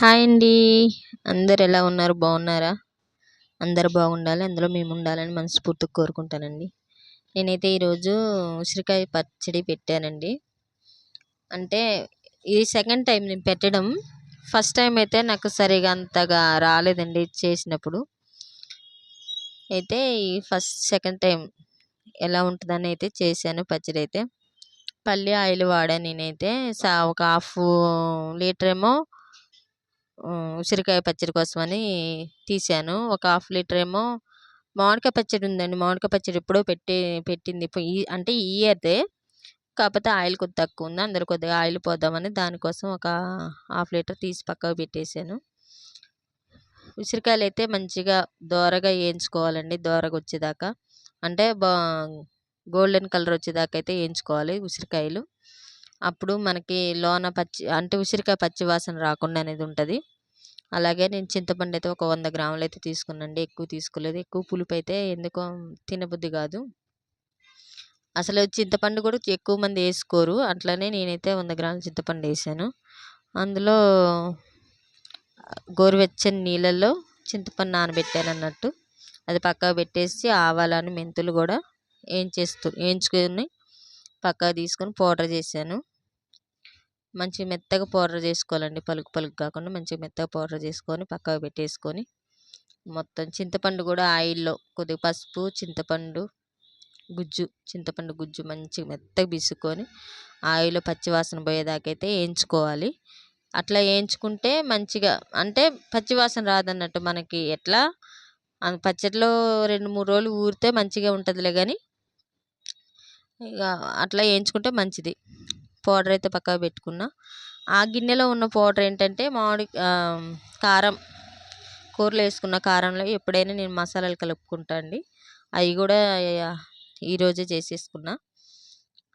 Hi అండి. అందరు ఎలా ఉన్నారు? బాగున్నారా? అందరు బాగుండాలి. అందులో మేము ఉండాలని మనస్ఫూర్తిగా కోరుకుంటానండి. నేనైతే ఈరోజు ఉసిరికాయ పచ్చడి పెట్టానండి. అంటే ఇది సెకండ్ టైం నేను పెట్టడం. ఫస్ట్ టైం అయితే నాకు సరిగా అంతగా రాలేదండి చేసినప్పుడు. అయితే ఈ ఫస్ట్ సెకండ్ టైం ఎలా ఉంటుందని అయితే చేశాను పచ్చడి అయితే. పల్లి ఆయిల్ వాడాను నేనైతే. సా ఒక హాఫ్ లీటర్ ఏమో ఉసిరికాయ పచ్చడి కోసమని తీసాను ఒక హాఫ్ లీటర్ ఏమో మామిడికాయ పచ్చడి ఉందండి. మామిడికాయ పచ్చడి ఎప్పుడో పెట్టి పెట్టింది. ఈ అంటే ఈ ఇయర్దే. కాకపోతే ఆయిల్ కొద్ది తక్కువ ఉంది. అందరు కొద్దిగా ఆయిల్ పోద్దామని దానికోసం ఒక హాఫ్ లీటర్ తీసి పక్కకు పెట్టేశాను. ఉసిరికాయలు అయితే మంచిగా దోరగా వేయించుకోవాలండి. దోరగా వచ్చేదాకా. అంటే బా గోల్డెన్ కలర్ వచ్చేదాకా అయితే వేయించుకోవాలి ఉసిరికాయలు. అప్పుడు మనకి లోన పచ్చి అంటే ఉసిరికాయ పచ్చి వాసన రాకుండా అనేది ఉంటుంది. అలాగే నేను చింతపండు అయితే ఒక వంద గ్రాములు అయితే తీసుకున్నాండి ఎక్కువ తీసుకోలేదు. ఎక్కువ పులుపు అయితే ఎందుకో తినబుద్ధి కాదు. అసలు చింతపండు కూడా ఎక్కువ మంది వేసుకోరు. అట్లనే నేనైతే వంద గ్రాముల చింతపండు వేసాను. అందులో గోరువెచ్చని నీళ్ళల్లో చింతపండు నానబెట్టాను అన్నట్టు. అది పక్కకు పెట్టేసి ఆవాలని మెంతులు కూడా వేయించేస్తూ వేయించుకొని పక్కకు తీసుకొని పౌడర్ చేశాను. మంచి మెత్తగా పౌడర్ చేసుకోవాలండి. పలుకు పలుకు కాకుండా మంచిగా మెత్తగా పౌడర్ చేసుకొని పక్కకు పెట్టేసుకొని మొత్తం చింతపండు కూడా ఆయిల్లో కొద్దిగా పసుపు చింతపండు గుజ్జు చింతపండు గుజ్జు మంచిగా మెత్తగా బిసుకొని ఆయిల్లో పచ్చివాసన పోయేదాకైతే వేయించుకోవాలి. అట్లా వేయించుకుంటే మంచిగా అంటే పచ్చివాసన రాదన్నట్టు మనకి ఎట్లా? పచ్చడిలో రెండు మూడు రోజులు ఊరితే మంచిగా ఉంటుందిలే కానీ ఇక అట్లా వేయించుకుంటే మంచిది. పౌడర్ అయితే పక్కకు పెట్టుకున్న. ఆ గిన్నెలో ఉన్న పౌడర్ ఏంటంటే మామిడి కారం కూరలో వేసుకున్న కారంలో ఎప్పుడైనా నేను మసాలాలు కలుపుకుంటా అండి. అవి కూడా ఈరోజే చేసేసుకున్నా.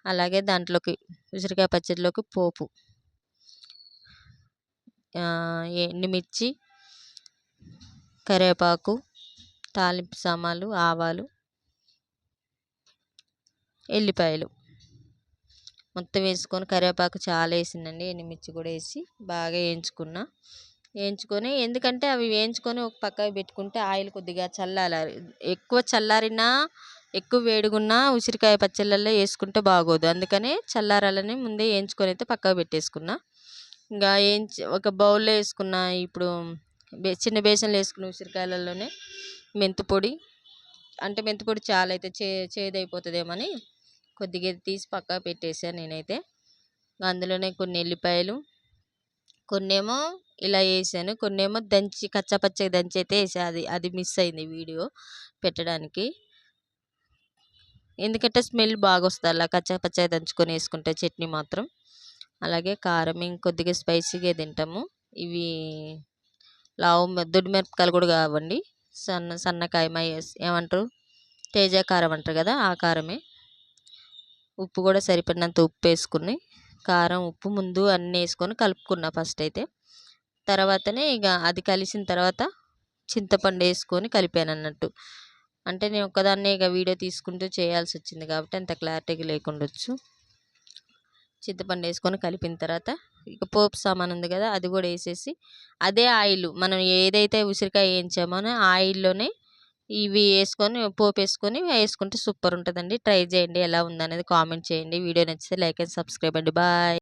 అలాగే దాంట్లోకి ఉసిరికాయ పచ్చడిలోకి పోపు ఎండుమిర్చి కరివేపాకు తాలింపు సామాన్లు ఆవాలు ఎల్లిపాయలు. మొత్తం వేసుకొని కరివేపాకు చాలా వేసిందండి ఎండుమిర్చి కూడా వేసి బాగా వేయించుకున్న. వేయించుకొని ఎందుకంటే అవి వేయించుకొని ఒక పక్కకు పెట్టుకుంటే ఆయిల్ కొద్దిగా చల్లాలి ఎక్కువ చల్లారినా ఎక్కువ వేడిగున్నా ఉసిరికాయ పచ్చళ్ళల్లో వేసుకుంటే బాగోదు. అందుకనే చల్లారాలని ముందే వేయించుకొని అయితే పక్కకు పెట్టేసుకున్నా. ఇంకా వేయించి ఒక బౌల్లో వేసుకున్న ఇప్పుడు చిన్న బేసన్లో వేసుకున్న ఉసిరికాయలలోనే మెంతిపొడి అంటే మెంతిపొడి చాలా అయితే చే చేదైపోతుందేమని కొద్దిగా తీసి పక్కకు పెట్టేసాను నేనైతే. అందులోనే కొన్ని ఎల్లిపాయలు కొన్నేమో ఇలా వేసాను. కొన్నేమో దంచి కచ్చపచ్చగా దంచి అయితే వేసా. అది అది మిస్ అయింది వీడియో పెట్టడానికి. ఎందుకంటే స్మెల్ బాగా వస్తుంది అలా కచ్చపచ్చగా దంచుకొని వేసుకుంటే చట్నీ మాత్రం. అలాగే కారం ఇంకొద్దిగా స్పైసీగా తింటాము. ఇవి లావు దొడ్డు మిరపకాయలు కూడా కావండి. సన్న సన్నకాయ ఏమంటారు? తేజ కారం అంటారు కదా ఆ కారమే. ఉప్పు కూడా సరిపడినంత ఉప్పు వేసుకుని కారం ఉప్పు ముందు అన్నీ వేసుకొని కలుపుకున్నా ఫస్ట్ అయితే. తర్వాతనే ఇక అది కలిసిన తర్వాత చింతపండు వేసుకొని కలిపాను అన్నట్టు. అంటే నేను ఒక్కదాన్నే ఇక వీడియో తీసుకుంటూ చేయాల్సి వచ్చింది కాబట్టి అంత క్లారిటీగా లేకుండొచ్చు చింతపండు వేసుకొని కలిపిన తర్వాత ఇక పోపు సామాన్ ఉంది కదా అది కూడా వేసేసి అదే ఆయిల్ మనం ఏదైతే ఉసిరికాయ వేయించామో ఆయిల్లోనే ఇవి వేసుకొని పోపు వేసుకొని వేసుకుంటే సూపర్ ఉంటుందండి. ట్రై చేయండి ఎలా ఉందనేది కామెంట్ చేయండి. వీడియో నచ్చితే లైక్ అండ్ సబ్స్క్రైబ్ అండి. బాయ్.